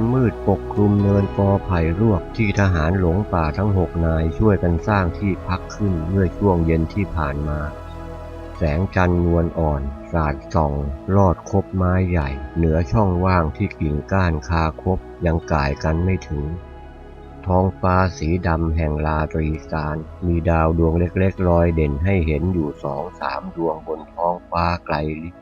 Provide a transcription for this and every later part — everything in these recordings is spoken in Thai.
ความมืดปกคลุมเนินกอไผ่รวกที่ทหารหลงป่าทั้งหกนายช่วยกันสร้างที่พักขึ้นเมื่อช่วงเย็นที่ผ่านมา แสงจันทร์นวลอ่อนสาดส่องลอดคบไม้ใหญ่ เหนือช่องว่างที่กิ่งก้านคาคบยังก่ายกันไม่ถึง ท้องฟ้าสีดำแห่งลาตรีการมีดาวดวงเล็กๆลอยเด่นให้เห็นอยู่สองสามดวงบนท้องฟ้าไกลลิบ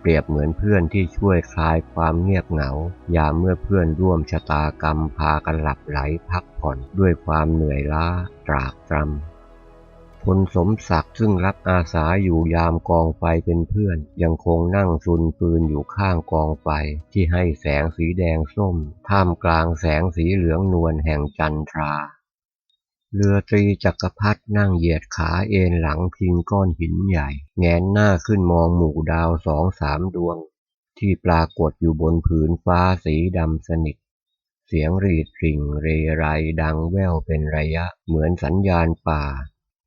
เปรียบเหมือนเพื่อนที่ช่วยคลายความเงียบเหงา ยามเมื่อเพื่อนร่วมชะตากรรมพากันหลับไหลพักผ่อนด้วยความเหนื่อยล้าตรากตรำพลสมศักดิ์ซึ่งรับอาสาอยู่ยามกองไฟเป็นเพื่อน ยังคงนั่งซุนปืนอยู่ข้างกองไฟที่ให้แสงสีแดงส้ม ท่ามกลางแสงสีเหลืองนวลแห่งจันทรา เรือตรีจักรพรรดินั่งเหยียดขาเอนหลังพิงก้อนหินใหญ่ แงนหน้าขึ้นมองหมู่ดาวสองสามดวง ที่ปรากฏอยู่บนผืนฟ้าสีดำสนิท เสียงรีดริ่งเรไรดังแว่วเป็นระยะเหมือนสัญญาณป่า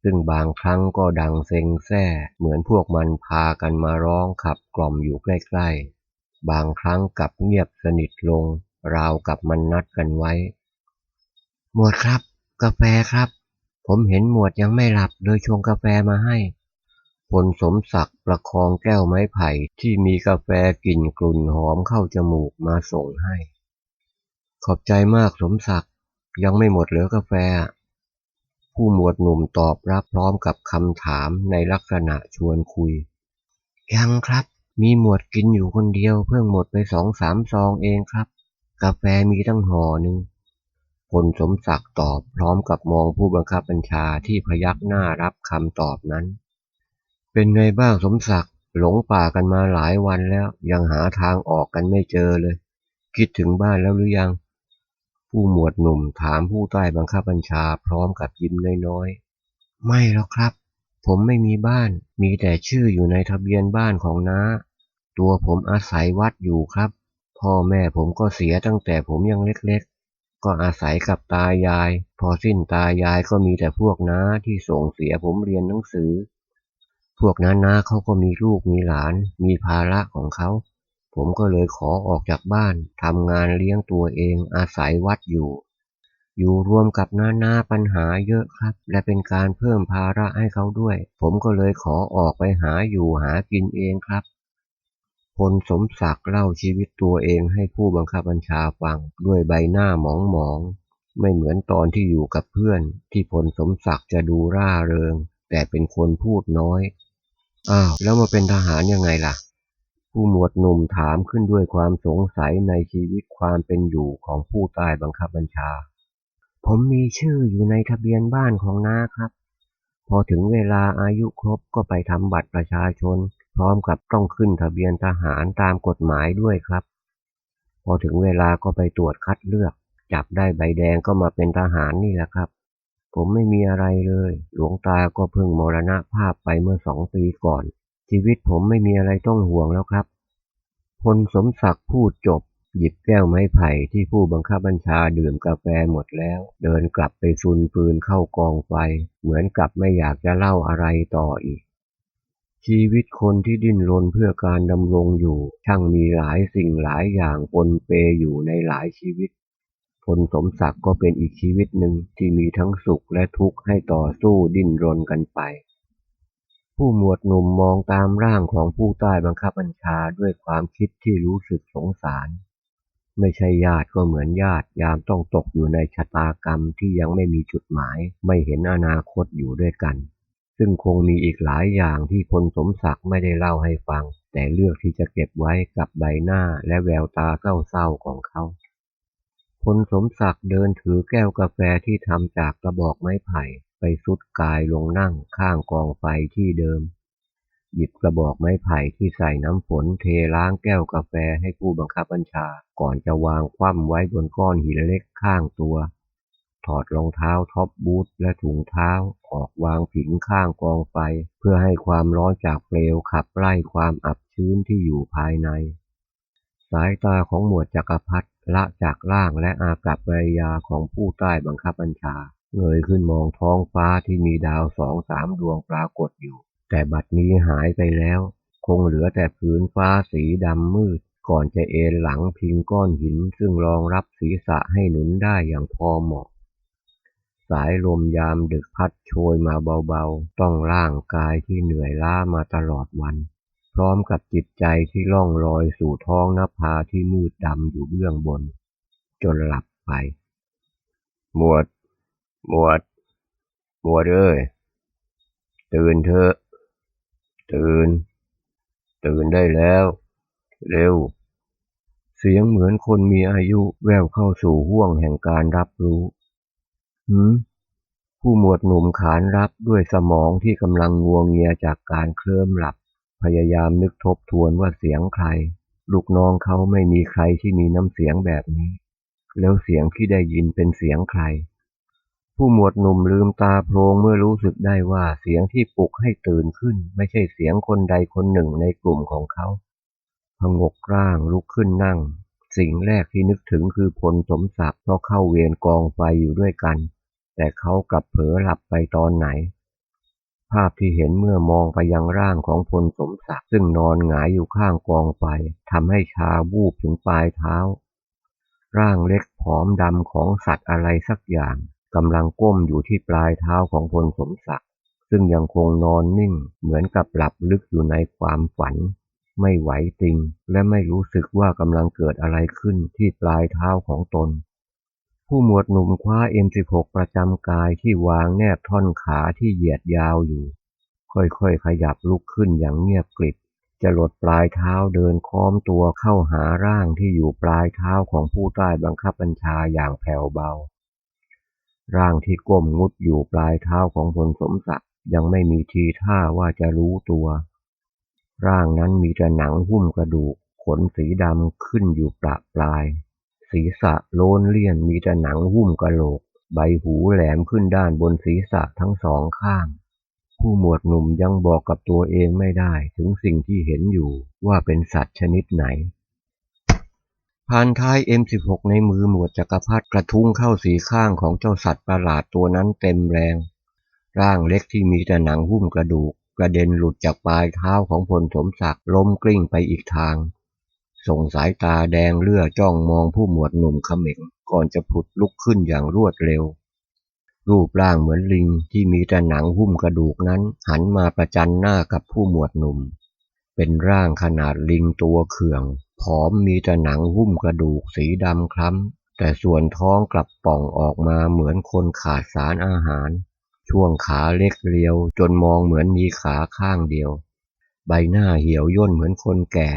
ซึ่งบางครั้งก็ดังเซ็งแซ่เหมือนพวกมันพากันมาร้องขับกล่อมอยู่ใกล้ๆ บางครั้งกลับเงียบสนิทลง ราวกับมันนัดกันไว้ หมวดครับ กาแฟครับ ผมเห็นหมวดยังไม่หลับเลยชงกาแฟมาให้พลสมศักดิ์ประคองแก้วไม้ไผ่ที่มีกาแฟกลิ่นกลุ่นหอมเข้าจมูกมาส่งให้ ขอบใจมากสมศักดิ์ยังไม่หมดเหลือกาแฟ ผู้หมวดหนุ่มตอบรับพร้อมกับคำถามในลักษณะชวนคุย ยังครับ มีหมวดกินอยู่คนเดียวเพิ่งหมดไปสองสามซองเองครับ กาแฟมีตั้งห่อหนึ่ง พลสมศักดิ์ตอบพร้อมกับมองผู้บังคับบัญชาที่พยักหน้ารับคำตอบนั้น เป็นไงบ้างสมศักดิ์หลงป่ากันมาหลายวันแล้ว ยังหาทางออกกันไม่เจอเลย คิดถึงบ้านแล้วหรือยัง ผู้หมวดหนุ่มถามผู้ใต้บังคับบัญชาพร้อมกับยิ้มน้อยๆ ไม่หรอกครับ ผมไม่มีบ้าน มีแต่ชื่ออยู่ในทะเบียนบ้านของน้า ตัวผมอาศัยวัดอยู่ครับ พ่อแม่ผมก็เสียตั้งแต่ผมยังเล็กๆ ก็อาศัยกับตายาย พอสิ้นตายายก็มีแต่พวกน้าที่ส่งเสียผมเรียนหนังสือ พวกน้าน้าเขาก็มีลูกมีหลาน มีภาระของเขา ผมก็เลยขอออกจากบ้านทำงานเลี้ยงตัวเอง อาศัยวัดอยู่ อยู่รวมกับน้าน้าปัญหาเยอะครับ และเป็นการเพิ่มภาระให้เขาด้วย ผมก็เลยขอออกไปหาอยู่หากินเองครับ พลสมศักดิ์เล่าชีวิตตัวเองให้ผู้บังคับบัญชาฟังด้วยใบหน้าหมองหมองๆไม่เหมือนตอนที่อยู่กับเพื่อน ที่พลสมศักดิ์จะดูร่าเริง แต่เป็นคนพูดน้อย อ้าว แล้วมาเป็นทหารยังไงล่ะ ผู้หมวดหนุ่มถามขึ้นด้วยความสงสัยในชีวิตความเป็นอยู่ของผู้ใต้บังคับบัญชา ผมมีชื่ออยู่ในทะเบียนบ้านของน้าครับ พอถึงเวลาอายุครบก็ไปทำบัตรประชาชน พร้อมกับต้องขึ้นทะเบียนทหารตามกฎหมายด้วยครับ พอถึงเวลาก็ไปตรวจคัดเลือก จับได้ใบแดงก็มาเป็นทหารนี่แหละครับ ผมไม่มีอะไรเลย หลวงตาก็เพิ่งมรณภาพไปเมื่อสองปีก่อน ชีวิตผมไม่มีอะไรต้องห่วงแล้วครับพลสมศักดิ์พูดจบ หยิบแก้วไม้ไผ่ที่ผู้บังคับบัญชาดื่มกาแฟหมดแล้ว เดินกลับไปซุนปืนเข้ากองไฟ เหมือนกับไม่อยากจะเล่าอะไรต่ออีก ชีวิตคนที่ดิ้นรนเพื่อการดำรงอยู่ ช่างมีหลายสิ่งหลายอย่างปนเปอยู่ในหลายชีวิต พลสมศักดิ์ก็เป็นอีกชีวิตหนึ่งที่มีทั้งสุขและทุกข์ให้ต่อสู้ดิ้นรนกันไป ผู้หมวดหนุ่มมองตามร่างของผู้ใต้บังคับบัญชาด้วยความคิดที่รู้สึกสงสาร ไม่ใช่ญาติก็เหมือนญาติยามต้องตกอยู่ในชะตากรรมที่ยังไม่มีจุดหมาย ไม่เห็นอนาคตอยู่ด้วยกัน ซึ่งคงมีอีกหลายอย่างที่พลสมศักดิ์ไม่ได้เล่าให้ฟัง แต่เลือกที่จะเก็บไว้กับใบหน้าและแววตาเศร้าๆของเขาพลสมศักดิ์เดินถือแก้วกาแฟที่ทำจากกระบอกไม้ไผ่ไปสุดกายลงนั่งข้างกองไฟที่เดิม หยิบกระบอกไม้ไผ่ที่ใส่น้ำฝนเทล้างแก้วกาแฟให้ผู้บังคับบัญชา ก่อนจะวางคว่ำไว้บนก้อนหินเล็กข้างตัว ถอดรองเท้าท็อปบูทและถุงเท้าออกวางผิงข้างกองไฟ เพื่อให้ความร้อนจากเปลวขับไล่ความอับชื้นที่อยู่ภายใน สายตาของหมวดจักรพรรดิละจากร่างและอากับกริยาของผู้ใต้บังคับบัญชา เงยขึ้นมองท้องฟ้าที่มีดาวสองสามดวงปรากฏอยู่ แต่บัดนี้หายไปแล้ว คงเหลือแต่ผืนฟ้าสีดำมืดก่อนจะเอนหลังพิงก้อนหินซึ่งรองรับศีรษะให้หนุนได้อย่างพอเหมาะายลมยามดึกพัดโชยมาเบาๆ ต้องร่างกายที่เหนื่อยล้ามาตลอดวัน พร้อมกับจิตใจที่ล่องลอยสู่ท้องนภาที่มืดดำอยู่เบื้องบน จนหลับไป หมวด หมวด หมวดเอ้ย ตื่นเถอะ ตื่น ตื่นได้แล้ว เร็วเสียงเหมือนคนมีอายุแววเข้าสู่ห้วงแห่งการรับรู้ หืมผู้หมวดหนุ่มขานรับด้วยสมองที่กำลังงวงเงียจากการเคลิ้มหลับ พยายามนึกทบทวนว่าเสียงใคร ลูกน้องเขาไม่มีใครที่มีน้ำเสียงแบบนี้ แล้วเสียงที่ได้ยินเป็นเสียงใคร ผู้หมวดหนุ่มลืมตาโพลงเมื่อรู้สึกได้ว่าเสียงที่ปลุกให้ตื่นขึ้น ไม่ใช่เสียงคนใดคนหนึ่งในกลุ่มของเขาพงกร่างลุกขึ้นนั่ง สิ่งแรกที่นึกถึงคือพลสมศักดิ์เพราะเข้าเวรกองไฟอยู่ด้วยกัน แต่เขากลับเผลอหลับไปตอนไหน ภาพที่เห็นเมื่อมองไปยังร่างของพลสมศักดิ์ซึ่งนอนหงายอยู่ข้างกองไฟทำให้ชาวูบถึงปลายเท้า ร่างเล็กผอมดำของสัตว์อะไรสักอย่างกำลังก้มอยู่ที่ปลายเท้าของพลสมศักดิ์ซึ่งยังคงนอนนิ่งเหมือนกับหลับลึกอยู่ในความฝัน ไม่ไหวติง และไม่รู้สึกว่ากำลังเกิดอะไรขึ้นที่ปลายเท้าของตน ผู้หมวดหนุ่มคว้า M16 ประจำกายที่วางแนบท่อนขาที่เหยียดยาวอยู่ ค่อยๆขยับลุกขึ้นอย่างเงียบกริบจะหลดปลายเท้าเดินค้อมตัวเข้าหาร่างที่อยู่ปลายเท้าของผู้ใต้บังคับบัญชาอย่างแผ่วเบา ร่างที่ก้มงุดอยู่ปลายเท้าของพลสมศักดิ์ยังไม่มีทีท่าว่าจะรู้ตัว ร่างนั้นมีแต่หนังหุ้มกระดูกขนสีดำขึ้นอยู่ประปลาย ศีรษะโล้นเลี่ยนมีแต่หนังหุ้มกระโหลก ใบหูแหลมขึ้นด้านบนศีรษะทั้งสองข้าง ผู้หมวดหนุ่มยังบอกกับตัวเองไม่ได้ถึงสิ่งที่เห็นอยู่ว่าเป็นสัตว์ชนิดไหนพานท้าย M16 ในมือหมวดจักรพรรดิกระทุ้งเข้าสีข้างของเจ้าสัตว์ประหลาดตัวนั้นเต็มแรง ร่างเล็กที่มีแต่หนังหุ้มกระดูก กระเด็นหลุดจากปลายเท้าของพลสมศักดิ์ล้มกลิ้งไปอีกทาง ส่งสายตาแดงเลือจ้องมองผู้หมวดหนุ่มเขม็งก่อนจะผุดลุกขึ้นอย่างรวดเร็ว รูปร่างเหมือนลิงที่มีแต่หนังหุ้มกระดูกนั้น หันมาประจันหน้ากับผู้หมวดหนุ่ม เป็นร่างขนาดลิงตัวเขื่องผอมมีแต่หนังหุ้มกระดูกสีดำคล้ำ แต่ส่วนท้องกลับป่องออกมาเหมือนคนขาดสารอาหาร ช่วงขาเล็กเรียวจนมองเหมือนมีขาข้างเดียว ใบหน้าเหี่ยวย่นเหมือนคนแก่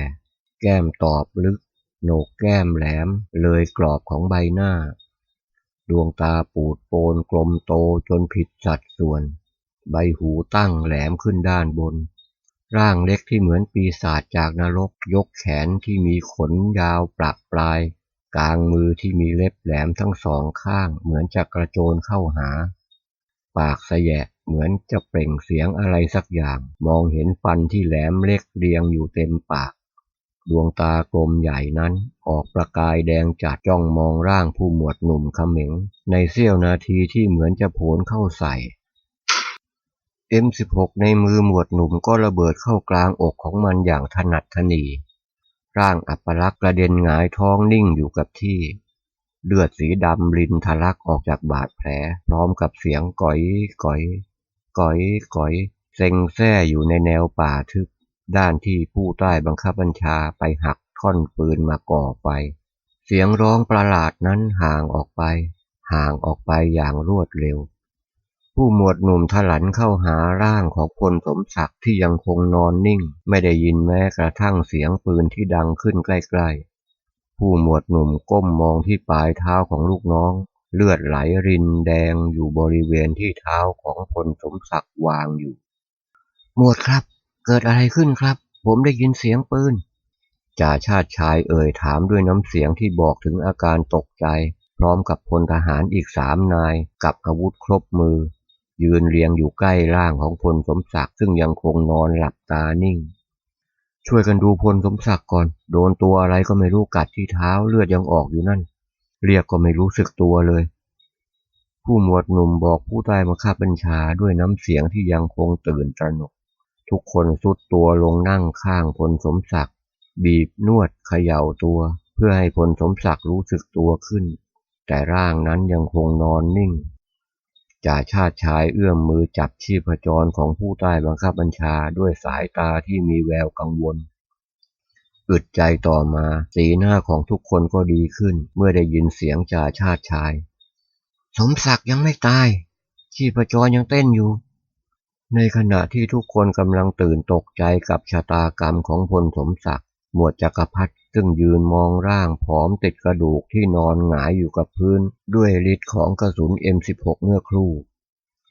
แก้มตอบลึก โหนกแก้มแหลม เลยกรอบของใบหน้า ดวงตาปูดโปนกลมโตจนผิดสัดส่วน ใบหูตั้งแหลมขึ้นด้านบน ร่างเล็กที่เหมือนปีศาจจากนรกยกแขนที่มีขนยาวปลักปลาย กลางมือที่มีเล็บแหลมทั้งสองข้างเหมือนจะกระโจนเข้าหา ปากแสแยะเหมือนจะเปล่งเสียงอะไรสักอย่าง มองเห็นฟันที่แหลมเล็กเรียงอยู่เต็มปาก ดวงตากลมใหญ่นั้น ออกประกายแดงจัดจ้องมองร่างผู้หมวดหนุ่มเขม็งในเสี้ยวนาทีที่เหมือนจะโผนเข้าใส่ M16 ในมือหมวดหนุ่มก็ระเบิดเข้ากลางอกของมันอย่างถนัดถนี ร่างอัปลักษณ์กระเด็นหงายท้องนิ่งอยู่กับที่ เลือดสีดำลินทะลักออกจากบาดแผล พร้อมกับเสียงก๋อยก๋อยก๋อยก๋อยเซ็งแซ่อยู่ในแนวป่าทึบ ด้านที่ผู้ใต้บังคับบัญชาไปหักท่อนปืนมาก่อไฟ เสียงร้องประหลาดนั้นห่างออกไป ห่างออกไปอย่างรวดเร็ว ผู้หมวดหนุ่มถลันเข้าหาร่างของพลสมศักดิ์ที่ยังคงนอนนิ่ง ไม่ได้ยินแม้กระทั่งเสียงปืนที่ดังขึ้นใกล้ๆ ผู้หมวดหนุ่มก้มมองที่ปลายเท้าของลูกน้อง เลือดไหลรินแดงอยู่บริเวณที่เท้าของพลสมศักดิ์วางอยู่ หมวดครับ เกิดอะไรขึ้นครับ ผมได้ยินเสียงปืนจ่าชาติชายเอ่ยถามด้วยน้ำเสียงที่บอกถึงอาการตกใจ พร้อมกับพลทหารอีกสามนายกับอาวุธครบมือ ยืนเรียงอยู่ใกล้ร่างของพลสมศักดิ์ซึ่งยังคงนอนหลับตานิ่ง ช่วยกันดูพลสมศักดิ์ก่อน โดนตัวอะไรก็ไม่รู้กัดที่เท้าเลือดยังออกอยู่นั่น เรียกก็ไม่รู้สึกตัวเลย ผู้หมวดหนุ่มบอกผู้ใต้บังคับบัญชาด้วยน้ำเสียงที่ยังคงตื่นตระหนก ทุกคนสุดตัวลงนั่งข้างพลสมศักดิ์ บีบนวดเขย่าตัว เพื่อให้พลสมศักดิ์รู้สึกตัวขึ้น แต่ร่างนั้นยังคงนอนนิ่งจ่าชาติชายเอื้อมมือจับชีพจรของผู้ใต้บังคับบัญชาด้วยสายตาที่มีแววกังวล อึดใจต่อมาสีหน้าของทุกคนก็ดีขึ้น เมื่อได้ยินเสียงจ่าชาติชาย สมศักดิ์ยังไม่ตาย ชีพจรยังเต้นอยู่ ในขณะที่ทุกคนกำลังตื่นตกใจกับชะตากรรมของพลสมศักดิ์ หมวดจักรพัฒซึ่งยืนมองร่างผอมติดกระดูกที่นอนหงายอยู่กับพื้น ด้วยฤทธิ์ของกระสุน M16 เมื่อครู่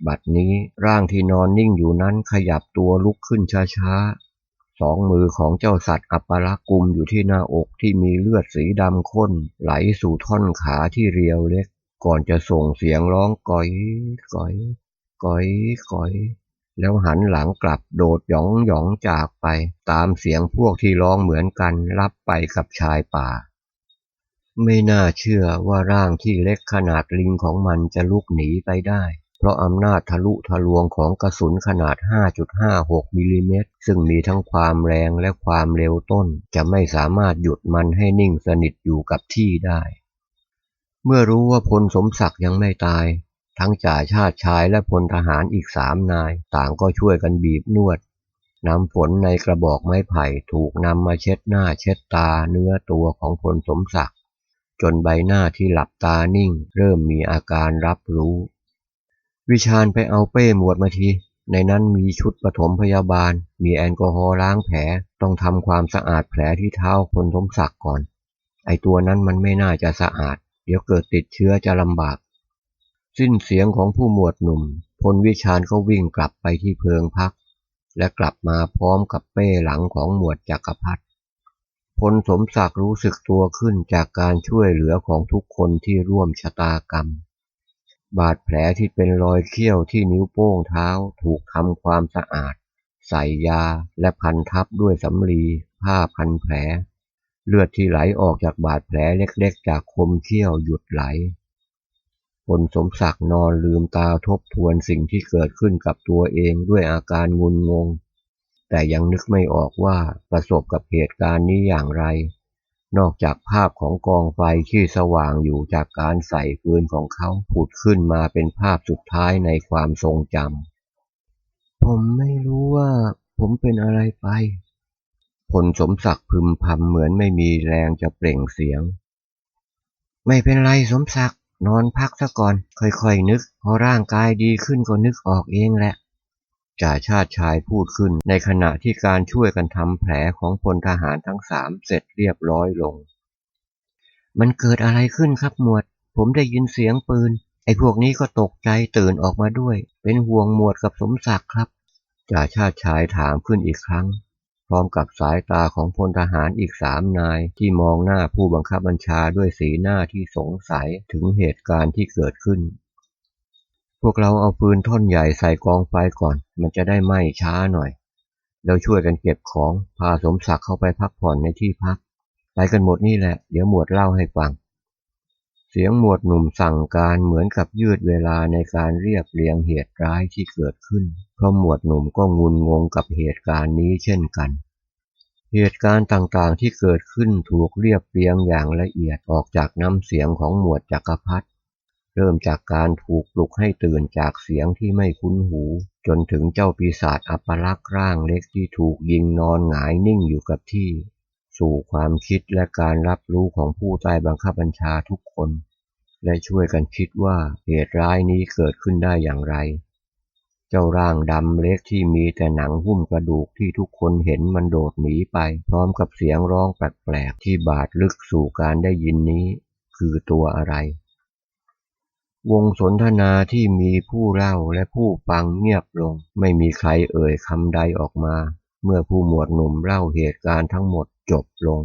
บัดนี้ร่างที่นอนนิ่งอยู่นั้นขยับตัวลุกขึ้นช้าๆ สองมือของเจ้าสัตว์อัปลักกุมอยู่ที่หน้าอกที่มีเลือดสีดำข้น ไหลสู่ท่อนขาที่เรียวเล็ก ก่อนจะส่งเสียงร้องก่อยก่อยก่อยก่อย แล้วหันหลังกลับโดดหยองหยองจากไป ตามเสียงพวกที่ร้องเหมือนกันรับไปกับชายป่า ไม่น่าเชื่อว่าร่างที่เล็กขนาดลิงของมันจะลุกหนีไปได้ เพราะอำนาจทะลุทะลวงของกระสุนขนาด 5.56มิลลิเมตรซึ่งมีทั้งความแรงและความเร็วต้น จะไม่สามารถหยุดมันให้นิ่งสนิทอยู่กับที่ได้เมื่อรู้ว่าพลสมศักดิ์ยังไม่ตาย ทั้งจ่าชาติชายและพลทหารอีกสามนาย ต่างก็ช่วยกันบีบนวดน้ำฝนในกระบอกไม้ไผ่ถูกนำมาเช็ดหน้าเช็ดตาเนื้อตัวของพลสมศักดิ์จนใบหน้าที่หลับตานิ่ง เริ่มมีอาการรับรู้ วิชาญไปเอาเป้หมวดมาที ในนั้นมีชุดปฐมพยาบาล มีแอลกอฮอล์ล้างแผล ต้องทำความสะอาดแผลที่เท้าพลสมศักดิ์ก่อน ไอตัวนั้นมันไม่น่าจะสะอาด เดี๋ยวเกิดติดเชื้อจะลำบาก สิ้นเสียงของผู้หมวดหนุ่ม พลวิชาญก็วิ่งกลับไปที่เพิงพัก และกลับมาพร้อมกับเป้หลังของหมวดจักรพัฒพลสมศักดิ์รู้สึกตัวขึ้นจากการช่วยเหลือของทุกคนที่ร่วมชะตากรรม บาดแผลที่เป็นรอยเขี้ยวที่นิ้วโป้งเท้าถูกทำความสะอาด ใส่ยาและพันทับด้วยสำลีผ้าพันแผล เลือดที่ไหลออกจากบาดแผลเล็กๆ จากคมเขี้ยวหยุดไหล พลสมศักดิ์นอนลืมตาทบทวนสิ่งที่เกิดขึ้นกับตัวเองด้วยอาการงุนงง แต่ยังนึกไม่ออกว่าประสบกับเหตุการณ์นี้อย่างไร นอกจากภาพของกองไฟที่สว่างอยู่จากการใส่ปืนของเขาผุดขึ้นมาเป็นภาพสุดท้ายในความทรงจำ ผมไม่รู้ว่าผมเป็นอะไรไปพลสมศักดิ์พึมพำเหมือนไม่มีแรงจะเปล่งเสียง ไม่เป็นไรสมศักดิ์ นอนพักซะก่อน ค่อยๆนึก พอร่างกายดีขึ้นก็นึกออกเองแหละจ่าชาติชายพูดขึ้น ในขณะที่การช่วยกันทำแผลของพลทหารทั้งสามเสร็จเรียบร้อยลง มันเกิดอะไรขึ้นครับหมวด ผมได้ยินเสียงปืน ไอ้พวกนี้ก็ตกใจตื่นออกมาด้วย เป็นห่วงหมวดกับสมศักดิ์ครับจ่าชาติชายถามขึ้นอีกครั้ง พร้อมกับสายตาของพลทหารอีกสามนาย ที่มองหน้าผู้บังคับบัญชาด้วยสีหน้าที่สงสัยถึงเหตุการณ์ที่เกิดขึ้น พวกเราเอาปืนท่อนใหญ่ใส่กองไฟก่อน มันจะได้ไหม้ช้าหน่อย แล้วช่วยกันเก็บของพาสมศักดิ์เข้าไปพักผ่อนในที่พัก ไปกันหมดนี่แหละ เดี๋ยวหมวดเล่าให้ฟัง เสียงหมวดหนุ่มสั่งการเหมือนกับยืดเวลาในการเรียบเรียงเหตุร้ายที่เกิดขึ้น เพราะหมวดหนุ่มก็งุนงงกับเหตุการณ์นี้เช่นกัน เหตุการณ์ต่างๆที่เกิดขึ้นถูกเรียบเรียงอย่างละเอียดออกจากน้ำเสียงของหมวดจักรพัฒเริ่มจากการถูกปลุกให้ตื่นจากเสียงที่ไม่คุ้นหู จนถึงเจ้าปีศาจอัปลักษ์ร่างเล็กที่ถูกยิงนอนหงายนิ่งอยู่กับที่ สู่ความคิดและการรับรู้ของผู้ใต้บังคับบัญชาทุกคน และช่วยกันคิดว่าเหตุร้ายนี้เกิดขึ้นได้อย่างไร เจ้าร่างดำเล็กที่มีแต่หนังหุ้มกระดูกที่ทุกคนเห็นมันโดดหนีไป พร้อมกับเสียงร้องแปลกๆที่บาดลึกสู่การได้ยินนี้ คือตัวอะไร วงสนทนาที่มีผู้เล่าและผู้ฟังเงียบลง ไม่มีใครเอ่ยคำใดออกมา เมื่อผู้หมวดหนุ่มเล่าเหตุการณ์ทั้งหมดจบลง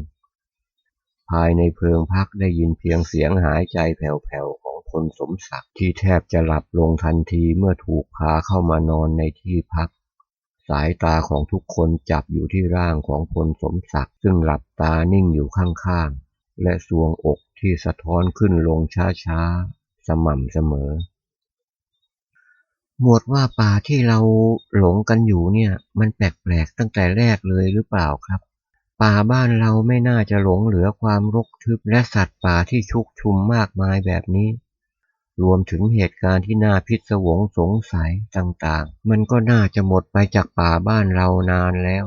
ภายในเพิงพักได้ยินเพียงเสียงหายใจแผ่วๆของพลสมศักดิ์ที่แทบจะหลับลงทันทีเมื่อถูกพาเข้ามานอนในที่พัก สายตาของทุกคนจับอยู่ที่ร่างของพลสมศักดิ์ซึ่งหลับตานิ่งอยู่ข้างๆ และสวงอกที่สะท้อนขึ้นลงช้าๆ สม่ำเสมอ หมวดว่าป่าที่เราหลงกันอยู่เนี่ย มันแปลกๆตั้งแต่แรกเลยหรือเปล่าครับ ป่าบ้านเราไม่น่าจะหลงเหลือความรกทึบและสัตว์ป่าที่ชุกชุมมากมายแบบนี้ รวมถึงเหตุการณ์ที่น่าพิศวงสงสัยต่างๆ มันก็น่าจะหมดไปจากป่าบ้านเรานานแล้ว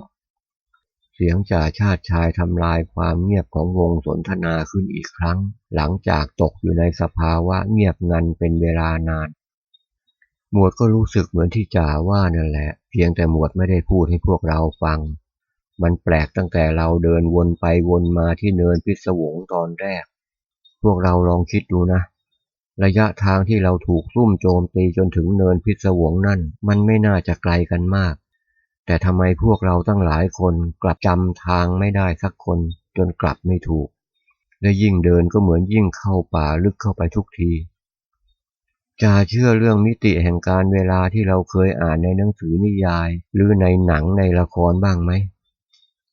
เสียงจ่าชาติชายทำลายความเงียบของวงสนทนาขึ้นอีกครั้ง หลังจากตกอยู่ในสภาวะเงียบงันเป็นเวลานาน หมวดก็รู้สึกเหมือนที่จ่าว่านั่นแหละ เพียงแต่หมวดไม่ได้พูดให้พวกเราฟัง มันแปลกตั้งแต่เราเดินวนไปวนมาที่เนินพิศวงตอนแรก พวกเราลองคิดดูนะ ระยะทางที่เราถูกซุ่มโจมตีจนถึงเนินพิศวงนั่น มันไม่น่าจะไกลกันมาก แต่ทำไมพวกเราตั้งหลายคนกลับจำทางไม่ได้สักคนจนกลับไม่ถูก และยิ่งเดินก็เหมือนยิ่งเข้าป่าลึกเข้าไปทุกที จะเชื่อเรื่องมิติแห่งการเวลาที่เราเคยอ่านในหนังสือนิยาย หรือในหนังในละครบ้างไหม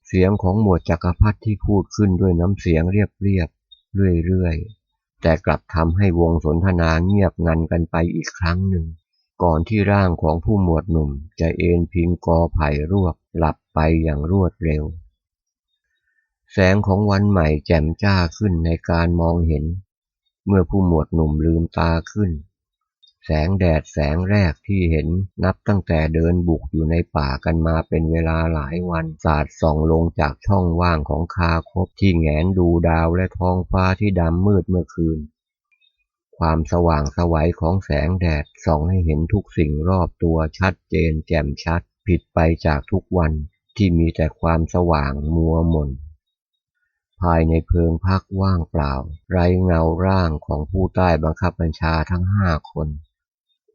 เสียงของหมวดจักรพรรดิที่พูดขึ้นด้วยน้ำเสียงเรียบๆเรื่อยๆ แต่กลับทำให้วงสนทนาเงียบงันกันไปอีกครั้งหนึ่ง ก่อนที่ร่างของผู้หมวดหนุ่ม จะเอนพิงกอไผ่รวบหลับไปอย่างรวดเร็ว แสงของวันใหม่แจ่มจ้าขึ้นในการมองเห็น เมื่อผู้หมวดหนุ่มลืมตาขึ้น แสงแดดแสงแรกที่เห็นนับตั้งแต่เดินบุกอยู่ในป่ากันมาเป็นเวลาหลายวัน สาดส่องลงจากช่องว่างของคาคบที่แงนดูดาวและท้องฟ้าที่ดำมืดเมื่อคืน ความสว่างสวัยของแสงแดดส่องให้เห็นทุกสิ่งรอบตัวชัดเจนแจ่มชัด ผิดไปจากทุกวันที่มีแต่ความสว่างมัวหม่นภายในเพิงพักว่างเปล่า ไร้เงาร่างของผู้ใต้บังคับบัญชาทั้งห้าคน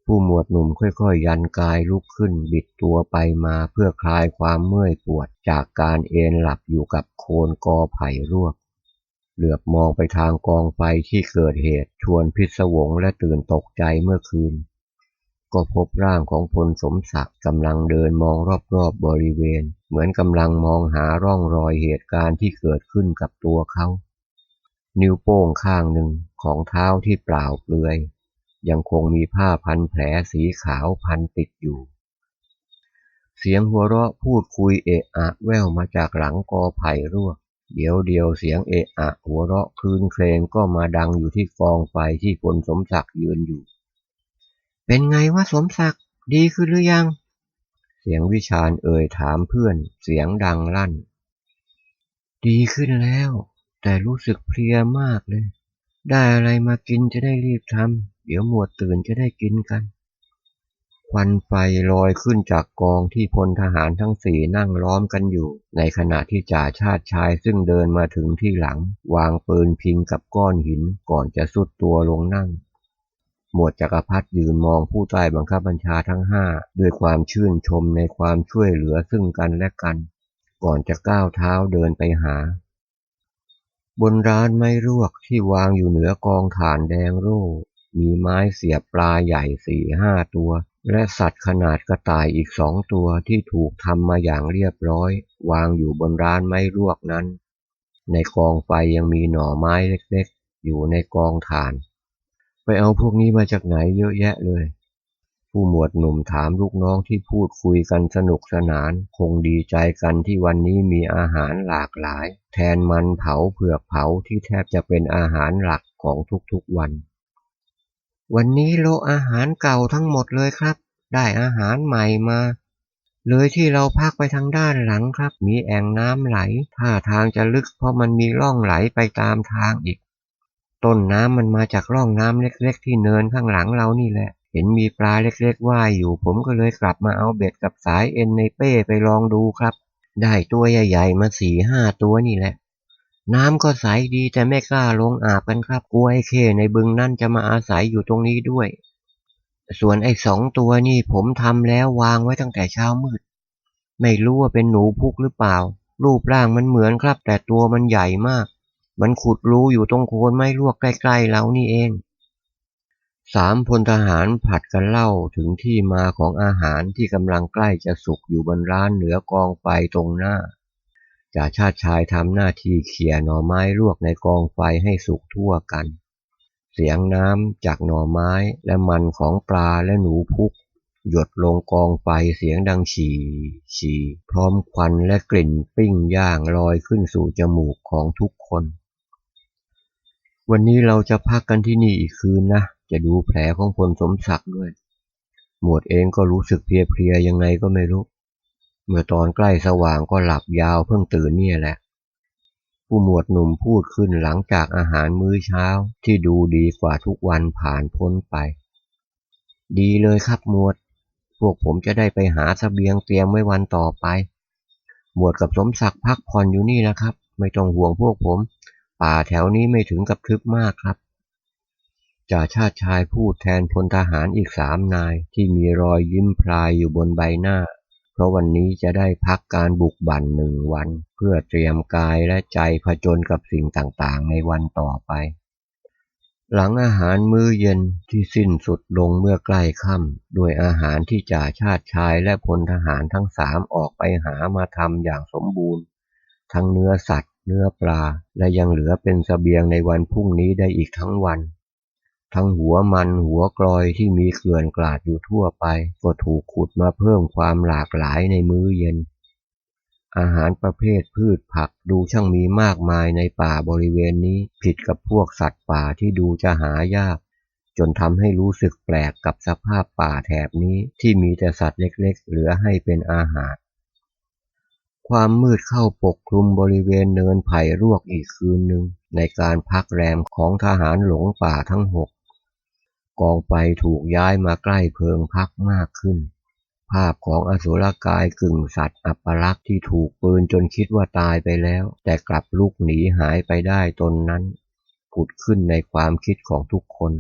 ผู้หมวดหนุ่มค่อยๆ ยันกายลุกขึ้นบิดตัวไปมาเพื่อคลายความเมื่อยปวดจากการเอนหลับอยู่กับโคนกอไผ่รวกเหลือบมองไปทางกองไฟที่เกิดเหตุชวนพิศวงและตื่นตกใจเมื่อคืน ก็พบร่างของพลสมศักดิ์กำลังเดินมองรอบๆบบริเวณ เหมือนกำลังมองหาร่องรอยเหตุการณ์ที่เกิดขึ้นกับตัวเขา นิ้วโป้งข้างหนึ่งของเท้าที่เปล่าเปลือย ยังคงมีผ้าพันแผลสีขาวพันติดอยู่ เสียงหัวเราะพูดคุยเอะอะแว่วมาจากหลังกอไผ่รั่วเดี๋ยวเดียวเสียงเอะอะหัวเราะคลืนเครงก็มาดังอยู่ที่กองไฟที่พลสมศักดิ์ยืนอยู่ เป็นไงวะสมศักดิ์ดีขึ้นหรือยัง เสียงวิชาญเอ่ยถามเพื่อน เสียงดังลั่น ดีขึ้นแล้ว แต่รู้สึกเพลียมากเลย ได้อะไรมากินจะได้รีบทำ เดี๋ยวหมวดตื่นจะได้กินกันควันไฟลอยขึ้นจากกองที่พลทหารทั้งสี่นั่งล้อมกันอยู่ ในขณะที่จ่าชาติชายซึ่งเดินมาถึงที่หลัง วางปืนพิงกับก้อนหินก่อนจะสุดตัวลงนั่ง หมวดจักรพรรดิยืนมองผู้ใต้บังคับบัญชาทั้งห้าด้วยความชื่นชมในความช่วยเหลือซึ่งกันและกัน ก่อนจะก้าวเท้าเดินไปหา บนร้านไม้รวกที่วางอยู่เหนือกองถ่านแดงโร่ มีไม้เสียบปลาใหญ่สี่ห้าตัว และสัตว์ขนาดกระต่ายอีกสองตัวที่ถูกทำมาอย่างเรียบร้อย วางอยู่บนร้านไม้รวกนั้น ในกองไฟยังมีหน่อไม้เล็กๆ อยู่ในกองถ่าน ไปเอาพวกนี้มาจากไหนเยอะแยะเลย ผู้หมวดหนุ่มถามลูกน้องที่พูดคุยกันสนุกสนาน คงดีใจกันที่วันนี้มีอาหารหลากหลาย แทนมันเผาเผือกเผาที่แทบจะเป็นอาหารหลักของทุกๆวัน วันนี้โลอาหารเก่าทั้งหมดเลยครับ ได้อาหารใหม่มา เลยที่เราพักไปทางด้านหลังครับ มีแอ่งน้ำไหลท่าทางจะลึกเพราะมันมีร่องไหลไปตามทางอีก ต้นน้ำมันมาจากร่องน้ำเล็กๆ ที่เนินข้างหลังเรานี่แหละ เห็นมีปลาเล็กๆว่ายอยู่ ผมก็เลยกลับมาเอาเบ็ดกับสายเอ็นในเป้ไปลองดูครับ ได้ตัวใหญ่ๆมาสี่ห้าตัวนี่แหละ น้ำก็ใสดีแต่ไม่กล้าลงอาบกันครับกลัวไอ้เข้ในบึงนั่นจะมาอาศัยอยู่ตรงนี้ด้วย ส่วนไอ้สองตัวนี่ผมทำแล้ววางไว้ตั้งแต่เช้ามืด ไม่รู้ว่าเป็นหนูพุกหรือเปล่า รูปร่างมันเหมือนครับ แต่ตัวมันใหญ่มาก มันขุดรูอยู่ตรงโคนไม้ลวกใกล้ๆเรานี่เองสามพลทหารผัดกันเล่าถึงที่มาของอาหารที่กำลังใกล้จะสุกอยู่บนร้านเหนือกองไฟตรงหน้า จ่าชาติชายทำหน้าที่เขี่ยหน่อไม้ลวกในกองไฟให้สุกทั่วกัน เสียงน้ำจากหน่อไม้และมันของปลาและหนูพุก หยดลงกองไฟเสียงดังฉี่ฉี่พร้อมควันและกลิ่นปิ้งย่างลอยขึ้นสู่จมูกของทุกคน วันนี้เราจะพักกันที่นี่อีกคืนนะ จะดูแผลของพลสมศักดิ์ด้วย หมวดเองก็รู้สึกเพลียๆยังไงก็ไม่รู้ เมื่อตอนใกล้สว่างก็หลับยาวเพิ่งตื่นเนี่ยแหละ ผู้หมวดหนุ่มพูดขึ้นหลังจากอาหารมื้อเช้าที่ดูดีกว่าทุกวันผ่านพ้นไป ดีเลยครับหมวด พวกผมจะได้ไปหาสเสบียงเตรียมไว้วันต่อไป หมวดกับสมศักดิ์พักผ่อนอยู่นี่นะครับ ไม่ต้องห่วงพวกผม ป่าแถวนี้ไม่ถึงกับทึบมากครับจ่าชาติชายพูดแทนพลทหารอีกสามนายที่มีรอยยิ้มพลายอยู่บนใบหน้า เพราะวันนี้จะได้พักการบุกบั่นหนึ่งวัน เพื่อเตรียมกายและใจผจญกับสิ่งต่างๆ ในวันต่อไป หลังอาหารมื้อเย็นที่สิ้นสุดลงเมื่อใกล้ค่ำด้วยอาหารที่จ่าชาติชายและพลทหารทั้งสามออกไปหามาทำอย่างสมบูรณ์ ทั้งเนื้อสัตว์ เนื้อปลา และยังเหลือเป็นสเสบียงในวันพรุ่งนี้ได้อีกทั้งวัน ทั้งหัวมันหัวกลอยที่มีเกลื่อนกลาดอยู่ทั่วไป ก็ถูกขุดมาเพิ่มความหลากหลายในมื้อเย็น อาหารประเภทพืชผักดูช่างมีมากมายในป่าบริเวณนี้ ผิดกับพวกสัตว์ป่าที่ดูจะหายาก จนทำให้รู้สึกแปลกกับสภาพป่าแถบนี้ที่มีแต่สัตว์เล็กๆ เหลือให้เป็นอาหารความมืดเข้าปกคลุมบริเวณเนินไผ่รวกอีกคืนหนึ่งในการพักแรมของทหารหลงป่าทั้งหก กองไฟถูกย้ายมาใกล้เพิงพักมากขึ้น ภาพของอสุรกายกึ่งสัตว์อัปลักษ์ที่ถูกปืนจนคิดว่าตายไปแล้ว แต่กลับลุกหนีหายไปได้ตนนั้น ผุดขึ้นในความคิดของทุกคน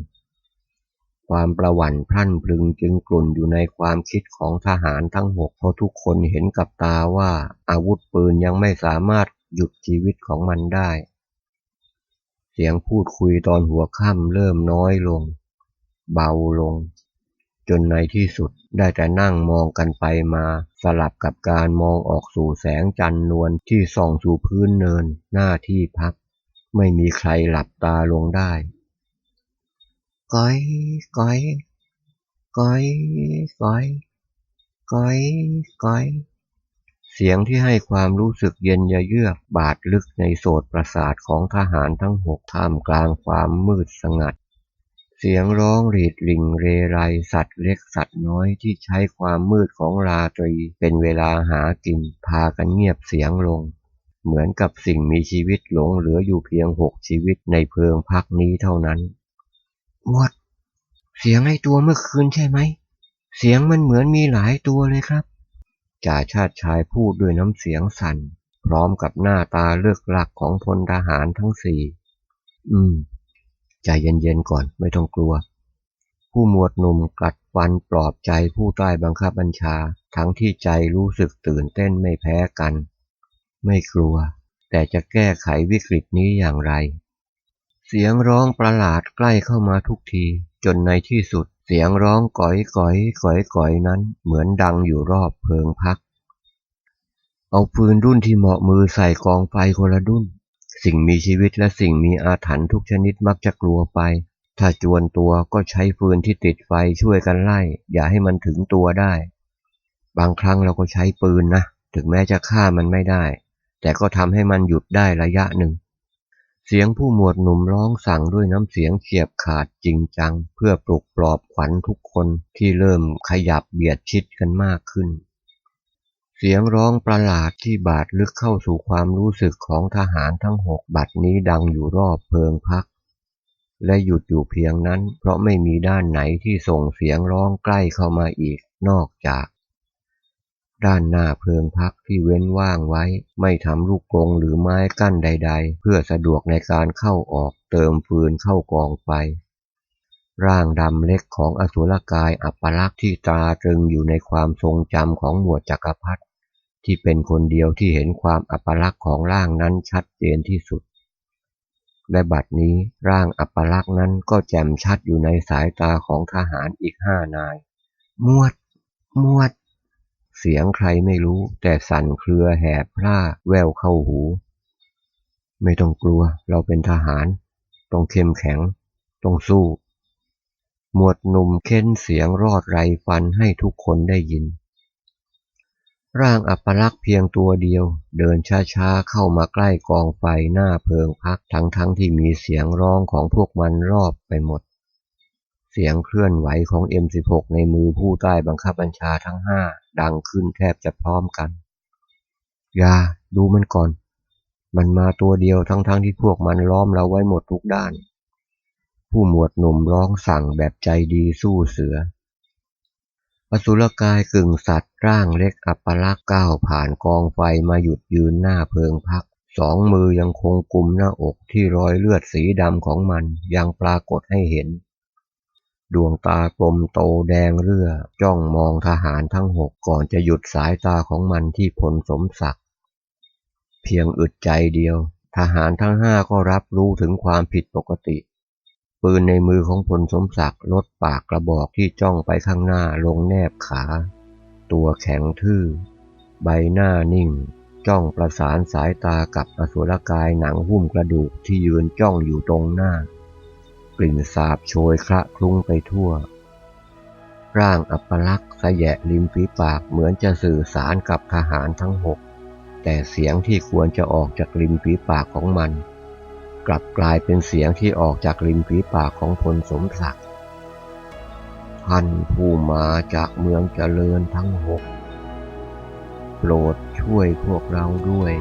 ความประหวั่นพรั่นพรึงจึงกลุ่นอยู่ในความคิดของทหารทั้งหกเพราะทุกคนเห็นกับตาว่าอาวุธปืนยังไม่สามารถหยุดชีวิตของมันได้ เสียงพูดคุยตอนหัวค่ำเริ่มน้อยลง เบาลง จนในที่สุดได้แต่นั่งมองกันไปมา สลับกับการมองออกสู่แสงจันทร์นวลที่ส่องสู่พื้นเนินหน้าที่พัก ไม่มีใครหลับตาลงได้ก้อยก้อยก้อยก้อยก้อยก้อยเสียงที่ให้ความรู้สึกเย็นยะเยือกบาดลึกในโสตประสาทของทหารทั้งหกท่ามกลางความมืดสงัด เสียงร้องรีดริ่งเรไรสัตว์เล็กสัตว์น้อยที่ใช้ความมืดของราตรีเป็นเวลาหากิน พากันเงียบเสียงลง เหมือนกับสิ่งมีชีวิตหลงเหลืออยู่เพียงหกชีวิตในเพิงพักนี้เท่านั้นหมดเสียงไอตัวเมื่อคืนใช่ไหม เสียงมันเหมือนมีหลายตัวเลยครับจ่าชาติชายพูดด้วยน้ำเสียงสั่น พร้อมกับหน้าตาเลือกหลักของพลทหารทั้งสี่ อืม ใจเย็นๆก่อนไม่ต้องกลัว ผู้หมวดหนุ่มกัดฟันปลอบใจผู้ใต้บังคับบัญชา ทั้งที่ใจรู้สึกตื่นเต้นไม่แพ้กัน ไม่กลัว แต่จะแก้ไขวิกฤตนี้อย่างไร เสียงร้องประหลาดใกล้เข้ามาทุกที จนในที่สุดเสียงร้องก๋อยก๋อยก๋อยก๋อยนั้น เหมือนดังอยู่รอบเพิงพัก เอาปืนรุ่นที่เหมาะมือใส่กองไฟคนละดุ้น สิ่งมีชีวิตและสิ่งมีอาถรรพ์ทุกชนิดมักจะกลัวไป ถ้าจวนตัวก็ใช้ฟืนที่ติดไฟช่วยกันไล่ อย่าให้มันถึงตัวได้ บางครั้งเราก็ใช้ปืนนะ ถึงแม้จะฆ่ามันไม่ได้ แต่ก็ทำให้มันหยุดได้ระยะหนึ่ง เสียงผู้หมวดหนุ่มร้องสั่งด้วยน้ำเสียงเฉียบขาดจริงจัง เพื่อปลุกปลอบขวัญทุกคนที่เริ่มขยับเบียดชิดกันมากขึ้น เสียงร้องประหลาดที่บาดลึกเข้าสู่ความรู้สึกของทหารทั้งหกบัดนี้ดังอยู่รอบเพิงพัก และหยุดอยู่เพียงนั้น เพราะไม่มีด้านไหนที่ส่งเสียงร้องใกล้เข้ามาอีกนอกจาก ด้านหน้าเพิงพักที่เว้นว่างไว้ ไม่ทำลูกกรงหรือไม้กั้นใด ๆ เพื่อสะดวกในการเข้าออกเติมฟืนเข้ากองไฟ ร่างดำเล็กของอสุรกายอัปลักษณ์ที่ตราตรึงอยู่ในความทรงจำของหมวดจักรพรรดิที่เป็นคนเดียวที่เห็นความอัปลักษณ์ของร่างนั้นชัดเจนที่สุด และบัดนี้ร่างอัปลักษณ์นั้นก็แจ่มชัดอยู่ในสายตาของทหารอีกห้านาย มวด มวด เสียงใครไม่รู้ แต่สั่นเครือแหบพร่าแววเข้าหู ไม่ต้องกลัวเราเป็นทหาร ต้องเข้มแข็ง ต้องสู้ หมวดหนุ่มเค้นเสียงรอดไรฟันให้ทุกคนได้ยิน ร่างอัปลักษ์เพียงตัวเดียว เดินช้าๆเข้ามาใกล้กองไฟหน้าเพิงพักทั้งๆทที่มีเสียงร้องของพวกมันรอบไปหมด เสียงเคลื่อนไหวของ M16 ในมือผู้ใต้บังคับบัญชาทั้งห้าดังขึ้นแทบจะพร้อมกันอย่าดูมันก่อน มันมาตัวเดียวทั้งๆทที่พวกมันล้อมเราไว้หมดทุกด้าน ผู้หมวดหนุ่มร้องสั่งแบบใจดีสู้เสือ อสุรกายกึ่งสัตว์ร่างเล็กอัปลักษ์ก้าวผ่านกองไฟมาหยุดยืนหน้าเพิงพัก สองมือยังคงกุมหน้าอกที่รอยเลือดสีดำของมันยังปรากฏให้เห็น ดวงตากลมโตแดงเรือจ้องมองทหารทั้งหกก่อนจะหยุดสายตาของมันที่พลสมศักดิ์เพียงอึดใจเดียวทหารทั้งห้าก็รับรู้ถึงความผิดปกติ ปืนในมือของพลสมศักดิ์ลดปากกระบอกที่จ้องไปข้างหน้าลงแนบขา ตัวแข็งทื่อ ใบหน้านิ่ง จ้องประสานสายตากับอสุรกายหนังหุ้มกระดูกที่ยืนจ้องอยู่ตรงหน้า กลิ่นสาบโชยคละคลุ้งไปทั่ว ร่างอัปลักษณ์สแยะริมฝีปากเหมือนจะสื่อสารกับทหารทั้งหกแต่เสียงที่ควรจะออกจากริมฝีปากของมัน กลับกลายเป็นเสียงที่ออกจากริมฝีปากของพลสมศักดิ์ท่านผู้มาจากเมืองเจริญทั้งหกโปรดช่วยพวกเราด้วย